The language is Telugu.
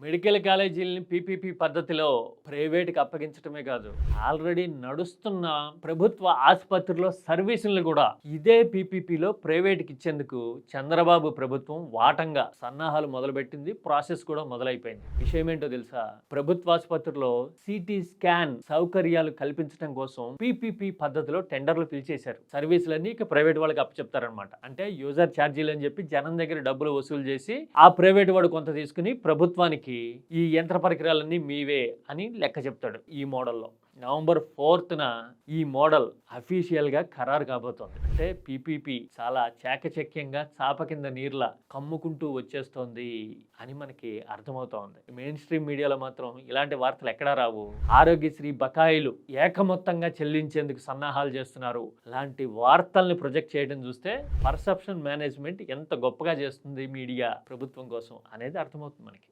మెడికల్ కాలేజీలని పీపీపీ పద్ధతిలో ప్రైవేట్కి అప్పగించడమే కాదు ఆల్రెడీ నడుస్తున్న ప్రభుత్వ ఆసుపత్రిలో సర్వీసులను కూడా ఇదే పీపీపీలో ప్రైవేట్కి ఇచ్చేందుకు చంద్రబాబు ప్రభుత్వం వాటంగా సన్నాహాలు మొదలుపెట్టింది ప్రాసెస్ కూడా మొదలైపోయింది. విషయం ఏంటో తెలుసా? ప్రభుత్వ ఆసుపత్రిలో సిటీ స్కాన్ సౌకర్యాలు కల్పించడం కోసం పీపీపీ పద్ధతిలో టెండర్లు పిలిచేశారు సర్వీసులన్నీ ఇక ప్రైవేట్ వాళ్ళకి అప్పచెప్తారనమాట అంటే యూజర్ ఛార్జీలు అని చెప్పి జనం దగ్గర డబ్బులు వసూలు చేసి ఆ ప్రైవేట్ వాడు కొంత తీసుకుని ప్రభుత్వానికి ఈ యంత్ర పరికరాలన్నీ మీవే అని లెక్క చెప్తాడు ఈ మోడల్లో. నవంబర్ ఫోర్త్న ఈ మోడల్ అఫీషియల్గా ఖరారు కాబోతోంది. అంటే పీపీపీ చాలా చాకచక్యంగా చాప కింద నీర్ల కమ్ముకుంటూ వచ్చేస్తోంది అని మనకి అర్థమవుతోంది. మెయిన్ స్ట్రీమ్ మీడియాలో మాత్రం ఇలాంటి వార్తలు ఎక్కడా రావు. ఆరోగ్యశ్రీ బకాయిలు ఏకమొత్తంగా చెల్లించేందుకు సన్నాహాలు చేస్తున్నారు. లాంటి వార్తల్ని ప్రొజెక్ట్ చేయడం చూస్తే పర్సెప్షన్ మేనేజ్మెంట్ ఎంత గొప్పగా చేస్తుంది మీడియా ప్రభుత్వం కోసం అనేది అర్థమవుతుంది మనకి.